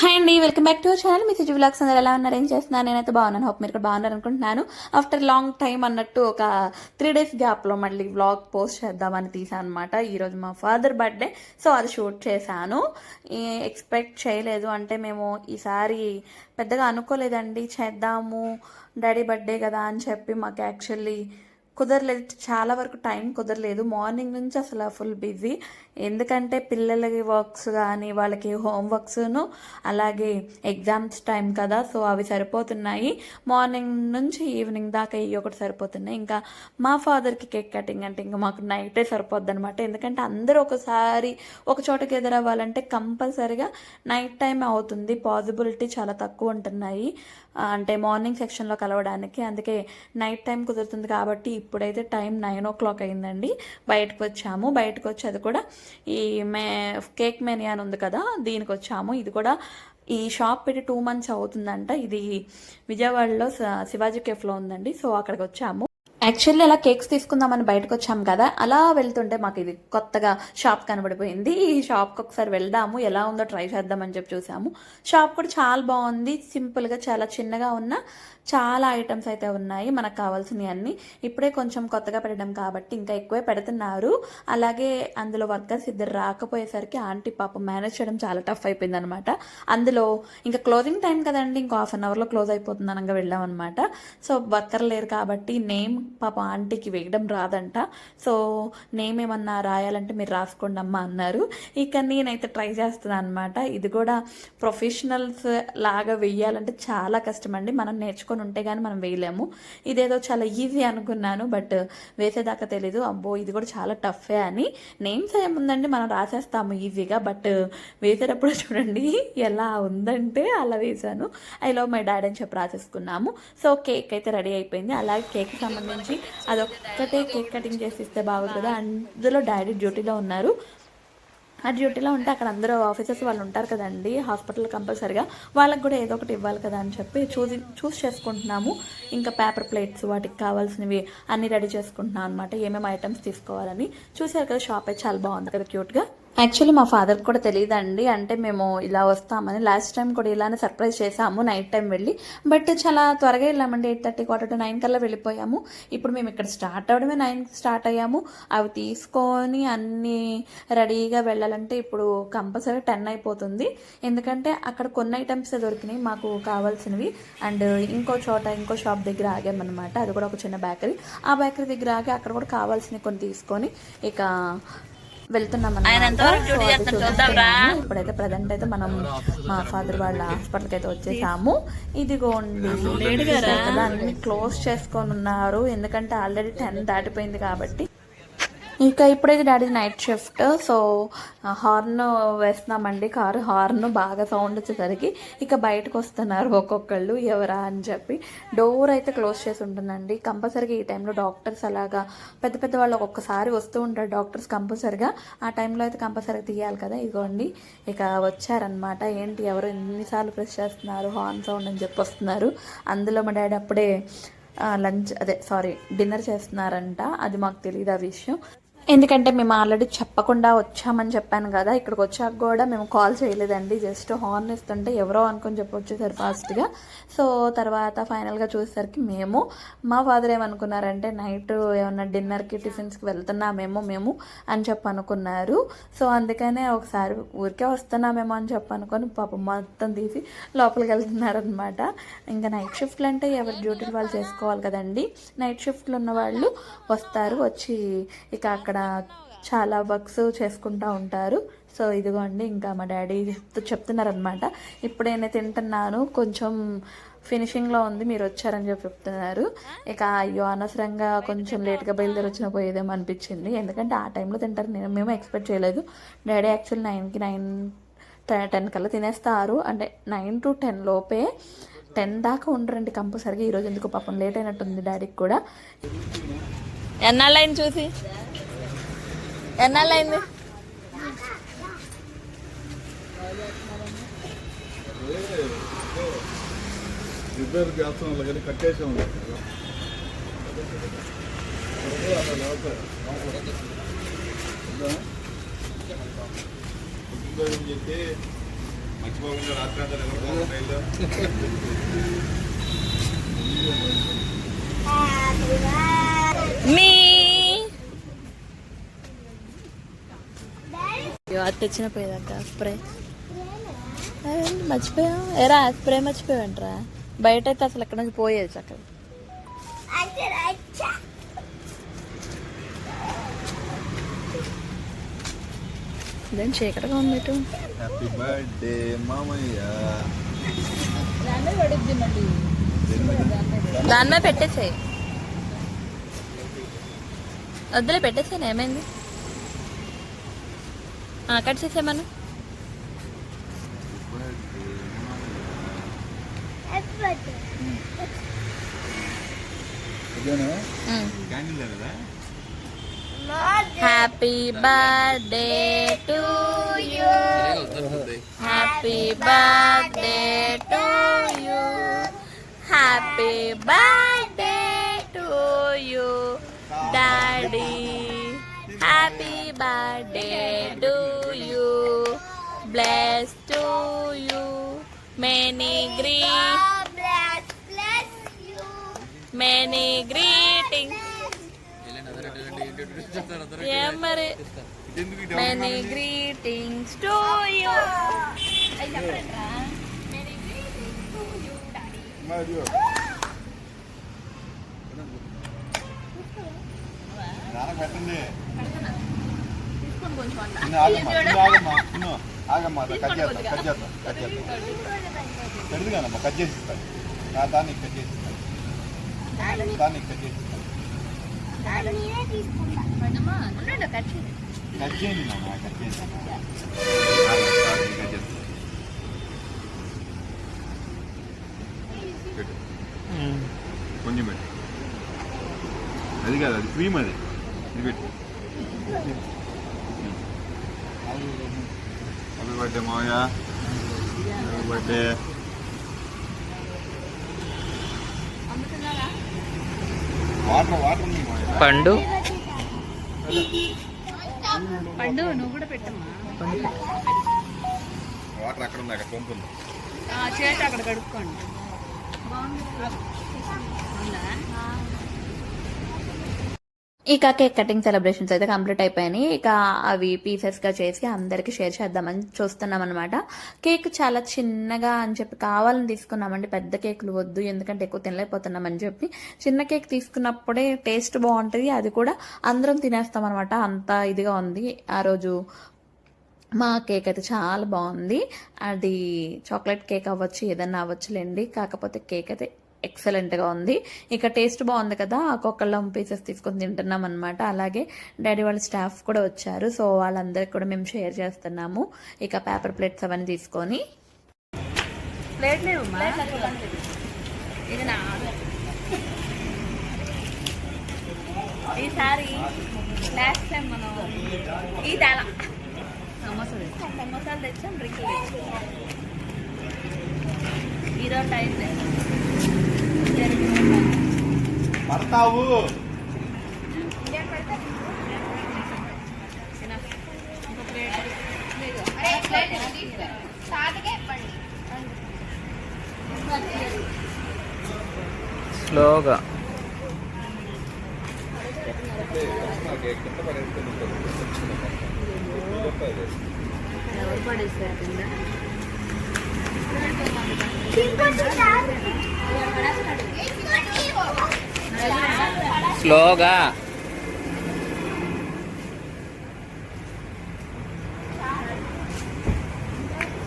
Hi అండి welcome back to our channel me Siju blogs అందరూ ఎలా ఉన్నారు? ఏం చేస్తున్నాను నేనైతే బాగున్నాను. హోప్ మీరు కూడా బాగున్నారు అనుకుంటున్నాను. ఆఫ్టర్ లాంగ్ టైం అన్నట్టు ఒక త్రీ డేస్ గ్యాప్లో మళ్ళీ వ్లాగ్ పోస్ట్ చేద్దామని తీసాను అనమాట ఈరోజు మా ఫాదర్ బర్త్డే సో అది షూట్ చేశాను. ఎక్స్పెక్ట్ చేయలేదు. అంటే మేము ఈసారి పెద్దగా అనుకోలేదండి. చేద్దాము డాడీ బర్త్డే కదా అని చెప్పి మాకు యాక్చువల్లీ కుదరలేదు. చాలా వరకు టైం కుదరలేదు. మార్నింగ్ నుంచి అసలు ఫుల్ బిజీ. ఎందుకంటే పిల్లలకి వర్క్స్ కానీ వాళ్ళకి హోమ్ వర్క్స్ను అలాగే ఎగ్జామ్స్ టైం కదా సో అవి సరిపోతున్నాయి. మార్నింగ్ నుంచి ఈవినింగ్ దాకా ఇవి ఒకటి సరిపోతున్నాయి. ఇంకా మా ఫాదర్కి కేక్ కటింగ్ అంటే ఇంకా మాకు నైటే సరిపోద్ది అనమాట ఎందుకంటే అందరూ ఒకసారి ఒక చోటకి ఎదురవ్వాలంటే కంపల్సరీగా నైట్ టైం అవుతుంది. పాసిబిలిటీ చాలా తక్కువ ఉంటున్నాయి. అంటే మార్నింగ్ సెక్షన్లో కలవడానికి. అందుకే నైట్ టైం కుదురుతుంది కాబట్టి ఇప్పుడైతే టైం నైన్ ఓ క్లాక్ అయిందండి. బయటకు వచ్చాము బయటకు వచ్చి అది కూడా ఈ మే కేక్ మేనియా అని ఉంది కదా దీనికి వచ్చాము ఇది కూడా ఈ షాప్ పెట్టి టూ మంత్స్ అవుతుందంట. ఇది విజయవాడలో శివాజీ కేఫ్లో ఉందండి. సో అక్కడికి వచ్చాము యాక్చువల్లీ అలా కేక్స్ తీసుకుందామని బయటకు వచ్చాం కదా అలా వెళ్తుంటే మాకు ఇది కొత్తగా షాప్ కనబడిపోయింది. ఈ షాప్కి ఒకసారి వెళ్దాము ఎలా ఉందో ట్రై చేద్దామని చెప్పి చూసాము. షాప్ కూడా చాలా బాగుంది. సింపుల్గా చాలా చిన్నగా ఉన్న చాలా ఐటమ్స్ అయితే ఉన్నాయి మనకు కావాల్సినవి అన్ని. ఇప్పుడే కొంచెం కొత్తగా పెట్టడం కాబట్టి ఇంకా ఎక్కువే పెడుతున్నారు. అలాగే అందులో వర్కర్స్ ఇద్దరు రాకపోయేసరికి ఆంటీ పాపం మేనేజ్ చేయడం చాలా టఫ్ అయిపోయింది అనమాట అందులో ఇంకా క్లోజింగ్ టైం కదండి ఇంకో హాఫ్ అన్ అవర్లో క్లోజ్ అయిపోతుంది అనగా వెళ్ళాం అనమాట సో వర్కర్ లేరు కాబట్టి నేమ్ పాప ఆంటీకి వేయడం రాదంట. సో నేమ్ ఏమన్నా రాయాలంటే మీరు రాసుకోండి అమ్మా అన్నారు. ఇక నేనైతే ట్రై చేస్తున్నాను అనమాట ఇది కూడా ప్రొఫెషనల్స్ లాగా వెయ్యాలంటే చాలా కష్టం అండి మనం నేర్చుకో నేర్చుకొని ఉంటే కానీ మనం వేయలేము. ఇదేదో చాలా ఈజీ అనుకున్నాను బట్ వేసేదాకా తెలీదు. అబ్బో ఇది కూడా చాలా టఫే అని. నేమ్స్ ఏముందండి మనం రాసేస్తాము ఈజీగా బట్ వేసేటప్పుడు చూడండి ఎలా ఉందంటే అలా వేసాను ఐ లవ్ మై డాడీ అని చెప్పి రాసేసుకున్నాము. సో కేక్ అయితే రెడీ అయిపోయింది. అలాగే కేక్ సంబంధించి అదొక్కటే కేక్ కటింగ్ చేసి ఇస్తే బాగుంది కదా అందులో డాడీ డ్యూటీలో ఉన్నారు. ఆ డ్యూటీలో ఉంటే అక్కడ అందరూ ఆఫీసర్స్ వాళ్ళు ఉంటారు కదండి హాస్పిటల్ కంపల్సరిగా. వాళ్ళకి కూడా ఏదో ఒకటి ఇవ్వాలి కదా అని చెప్పి చూసి చూస్ చేసుకుంటున్నాము. ఇంకా పేపర్ ప్లేట్స్ వాటికి కావాల్సినవి అన్నీ రెడీ చేసుకుంటున్నాం అనమాట ఏమేమి ఐటమ్స్ తీసుకోవాలని. చూసారు కదా షాప్ అయితే చాలా బాగుంది కదా క్యూట్గా. యాక్చువల్లీ మా ఫాదర్కి కూడా తెలియదండి అంటే మేము ఇలా వస్తామని లాస్ట్ టైం కూడా ఇలానే సర్ప్రైజ్ చేసాము నైట్ టైం వెళ్ళి. బట్ చాలా త్వరగా వెళ్ళామండి. Eight thirty quarter to nine కల్లా వెళ్ళిపోయాము. ఇప్పుడు మేము ఇక్కడ స్టార్ట్ అవడమే నైన్ స్టార్ట్ అయ్యాము. అవి తీసుకొని అన్నీ రెడీగా వెళ్ళాలంటే ఇప్పుడు కంపల్సరీ టెన్ అయిపోతుంది. ఎందుకంటే అక్కడ కొన్ని ఐటమ్స్ దొరికినాయి మాకు కావాల్సినవి. అండ్ ఇంకో చోట ఇంకో షాప్ దగ్గర ఆగామన్నమాట. అది కూడా ఒక చిన్న బేకరీ ఆ బేకరీ దగ్గర ఆగి అక్కడ కూడా కావాల్సినవి కొన్ని తీసుకొని ఇక వెళ్తున్నాం ఇప్పుడైతే ప్రజెంట్ అయితే మనం మా ఫాదర్ వాళ్ళ హాస్పిటల్కి అయితే వచ్చేసాము. ఇదిగోండి అన్ని క్లోజ్ చేసుకొని ఉన్నారు. ఎందుకంటే ఆల్రెడీ టెన్ దాటిపోయింది కాబట్టి. ఇంకా ఇప్పుడైతే daddy night shift so horn వేస్తున్నామండి car horn బాగా సౌండ్ వచ్చేసరికి. ఇక బయటకు వస్తున్నారు ఒక్కొక్కళ్ళు ఎవరా అని చెప్పి. డోర్ అయితే క్లోజ్ చేసి ఉంటుందండి. కంపల్సరీగా ఈ టైంలో డాక్టర్స్ అలాగా పెద్ద పెద్ద వాళ్ళు ఒక్కొక్కసారి వస్తూ ఉంటారు డాక్టర్స్ కంపల్సరీగా ఆ టైంలో అయితే కంపల్సరీగా తీయాలి కదా ఇదిగోండి ఇక వచ్చారనమాట ఏంటి ఎవరు ఎన్నిసార్లు ప్రెస్ చేస్తున్నారు హార్న్ సౌండ్ అని చెప్పి వస్తున్నారు. అందులో మా డాడీ అప్పుడే లంచ్ అదే సారీ డిన్నర్ చేస్తున్నారంట. అది మాకు తెలియదు ఆ విషయం. ఎందుకంటే మేము ఆల్రెడీ చెప్పకుండా వచ్చామని చెప్పాను కదా ఇక్కడికి వచ్చాక కూడా మేము కాల్ చేయలేదండి. జస్ట్ హార్న్ ఇస్తుంటే ఎవరో అనుకొని చెప్పి వచ్చేసారు ఫాస్ట్గా. సో తర్వాత ఫైనల్గా చూసేసరికి మేము మా ఫాదర్ ఏమనుకున్నారంటే నైట్ ఏమన్నా డిన్నర్కి టిఫిన్స్కి వెళ్తున్నామేమో మేము అని చెప్పి అనుకున్నారు. సో అందుకనే ఒకసారి ఊరికే వస్తున్నామేమో అని చెప్పి అనుకొని పాపం మొత్తం తీసి లోపలికి వెళ్తున్నారనమాట ఇంకా నైట్ షిఫ్ట్లు అంటే ఎవరి డ్యూటీలు వాళ్ళు చేసుకోవాలి కదండి. నైట్ షిఫ్ట్లు ఉన్న వాళ్ళు వస్తారు వచ్చి ఇక అక్కడ చాలా వర్క్స్ చేసుకుంటూ ఉంటారు. సో ఇదిగోండి ఇంకా మా డాడీ చెప్తున్నారనమాట ఇప్పుడు నేను తింటున్నాను కొంచెం ఫినిషింగ్లో ఉంది మీరు వచ్చారని చెప్పి చెప్తున్నారు. ఇక అయ్యో అనవసరంగా కొంచెం లేట్గా బయలుదేరి వచ్చిన పోయేదేమో అనిపించింది. ఎందుకంటే ఆ టైంలో తింటారు నేను మేము ఎక్స్పెక్ట్ చేయలేదు. డాడీ యాక్చువల్ నైన్కి నైన్ టెన్ కల్లా తినేస్తారు. అంటే నైన్ టు టెన్ లోపే టెన్ దాకా ఉండరండి కంపల్సరీగా. ఈరోజు ఎందుకు పాపం లేట్ అయినట్టుంది డాడీకి కూడా. ఎన్నాళ్ళైంది చూసి? ఎన్నాళ్ళైంది రిపేర్ చేస్తున్నాం కానీ కట్టేసే చెప్పి మర్చిపోకుండా రాత్రి. మీ తెచ్చిన పోయేదక్క స్ప్రే మర్చిపోయాం? ఎరా స్ప్రే మర్చిపోయావంటరా? బయట అయితే అసలు ఎక్కడ నుంచి పోయేది చక్కగా. ఇదేం చీకటిగా ఉంది హ్యాపీ బర్త్డే మామయ్య. దాని మీద పెట్టేసేయి. వద్దులే పెట్టేసాను ఏమైంది? కట్ చేసేమను ఇదేనా క్యాండిల్ లేదా happy birthday to you happy birthday to you happy birthday to you daddy happy birthday గ్రీ many greetings ఏం మరి మెనీ గ్రీటింగ్స్ టు యూ పెట్టండి ఆగమ్మా ఆగమ్మా కట్ చేస్తాం కట్ చేస్తాం కట్ చేస్తాం పెడదు కానమ్మా కట్ చేసి ఇస్తాను. నా దాన్ని కట్ చేసి ఇస్తాను. దాన్ని కట్ చేసి ఇస్తాను. కట్ చేయండి నాన్న కట్ చేసి కట్ చేస్తాను కొంచెం పెట్టు. అది కాదు అది క్రీమ్ అది. ఇది పెట్టు. హ్యాపీ బర్త్డే మావయ్య. హ్యాపీ బర్త్డే వాటర్ వాటర్ ఉంది మావయ్య పండు. పండు నువ్వు కూడా పెట్టమ్మా. వాటర్ అక్కడ ఉంది? అక్కడ పంపు ఉంది? ఆ, చేతి అక్కడ కడుక్కోండి. ఇక కేక్ కటింగ్ సెలబ్రేషన్స్ అయితే కంప్లీట్ అయిపోయినాయి. ఇక అవి పీసెస్గా చేసి అందరికీ షేర్ చేద్దామని చూస్తున్నాం అనమాట కేక్ చాలా చిన్నగా అని చెప్పి కావాలని తీసుకున్నామండి పెద్ద కేకులు వద్దు ఎందుకంటే ఎక్కువ తినలేకపోతున్నామని చెప్పి చిన్న కేక్ తీసుకున్నప్పుడే టేస్ట్ బాగుంటుంది. అది కూడా అందరం తినేస్తాం అనమాట అంత ఇదిగా ఉంది. ఆ రోజు మా కేక్ అయితే చాలా బాగుంది. అది చాక్లెట్ కేక్ అవ్వచ్చు ఏదన్నా అవ్వచ్చులేండి కాకపోతే కేక్ అయితే ఎక్సలెంట్గా ఉంది. ఇక టేస్ట్ బాగుంది కదా ఒక్కొక్కళ్ళం పీసెస్ తీసుకొని తింటున్నాం అనమాట అలాగే డాడీ వాళ్ళ స్టాఫ్ కూడా వచ్చారు సో వాళ్ళందరికి కూడా మేము షేర్ చేస్తున్నాము. ఇక పేపర్ ప్లేట్స్ అవన్నీ తీసుకొని. ఈసారి లాస్ట్ టైం మనం ఈ తెచ్చాం. సమోసాలు తెచ్చాం డ్రింకులు తెచ్చాం. ఈరోజు టైం లేదు. పడతావు. స్లోగా. ఎవరు పడేస్తారు. కింద స్లోగా.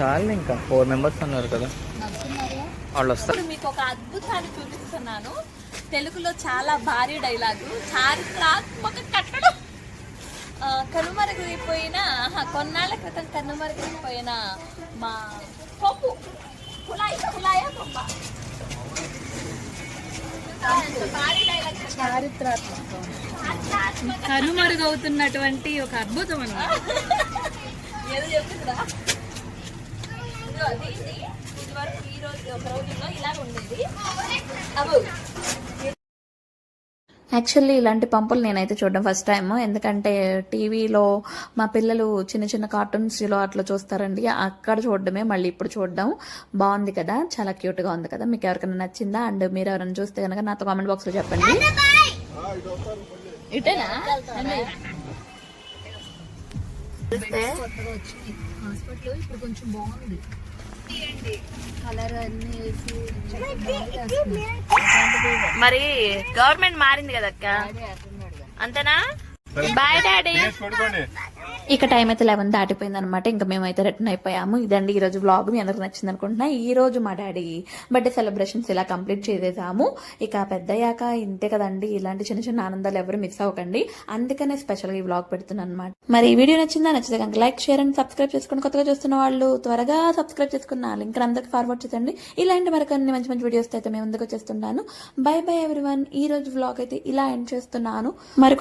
చాలు ఇంకా. ఫోర్ మెంబర్స్ ఉన్నారు కదా. వాళ్ళు వస్తారు. మీకు ఒక అద్భుతాన్ని చూపిస్తున్నాను. తెలుగులో చాలా భారీ డైలాగు. చారిత్రాత్మక కట్టడం. ఆ, కనుమరుగైపోయిన ఆహా, కొన్నాళ్ళ క్రితం కనుమరుగైపోయిన మా పప్పు. కులాయి కులాయ పప్పు భారీ డైలాగ్ చారిత్రాత్మకం. కనుమరుగవుతున్నటువంటి ఒక అద్భుతం అన్నమాట ఏదో చెప్తుందా ఇదిగో దీన్ని ఇది. వరకు ఈ రోజు ఒక రోజుల్లో ఇలా ఉండేది. అవు యాక్చువల్లీ ఇలాంటి పంపులు నేనైతే చూడడం ఫస్ట్ టైం ఎందుకంటే టీవీలో మా పిల్లలు చిన్న చిన్న కార్టూన్స్లో అట్లా చూస్తారండి. అక్కడ చూడడమే మళ్ళీ ఇప్పుడు చూడడం. బాగుంది కదా. చాలా క్యూట్గా ఉంది కదా. మీకు ఎవరికైనా నచ్చిందా? అండ్ మీరు ఎవరైనా చూస్తే కనుక నాతో కామెంట్ బాక్స్లో చెప్పండి. ఇటేనా? హాస్పిటల్ ఇప్పుడు కొంచెం బాగుంది. కలర్ అన్ని మరి గవర్నమెంట్ మారింది కదా అక్క అంతేనా బాయ్ డాడీ. ఇక టైం అయితే లెవెన్ దాటిపోయింది అనమాట ఇంకా మేమైతే రిటర్న్ అయిపోయాము. ఇదండి ఈ రోజు వ్లాగ్ మీ అందరికి నచ్చింది అనుకుంటున్నా. ఈ రోజు మా డాడీ బర్త్డే సెలబ్రేషన్స్ ఇలా కంప్లీట్ చేసేసాము. ఇక పెద్దయ్యాక ఇంతే కదండి. ఇలాంటి చిన్న చిన్న ఆనందాలు ఎవరు మిస్ అవ్వకండి. అందుకనే స్పెషల్గా ఈ వ్లాగ్ పెడుతున్నాను అనమాట మరి ఈ వీడియో నచ్చిందా? నచ్చితే కనుక లైక్ షేర్ అండ్ సబ్స్క్రైబ్ చేసుకుని కొత్తగా చూస్తున్న వాళ్ళు త్వరగా సబ్స్క్రైబ్ చేసుకున్న లింక్ అందరికి ఫార్వర్డ్ చేయండి ఇలాంటి మరికొన్ని మంచి మంచి వీడియోస్ అయితే మేము ముందుకు వచ్చేస్తున్నాను. బై బై ఎవ్రీవన్ ఈ రోజు వ్లాగ్ అయితే ఇలా ఎండ్ చేస్తున్నాను. మరికొన్ని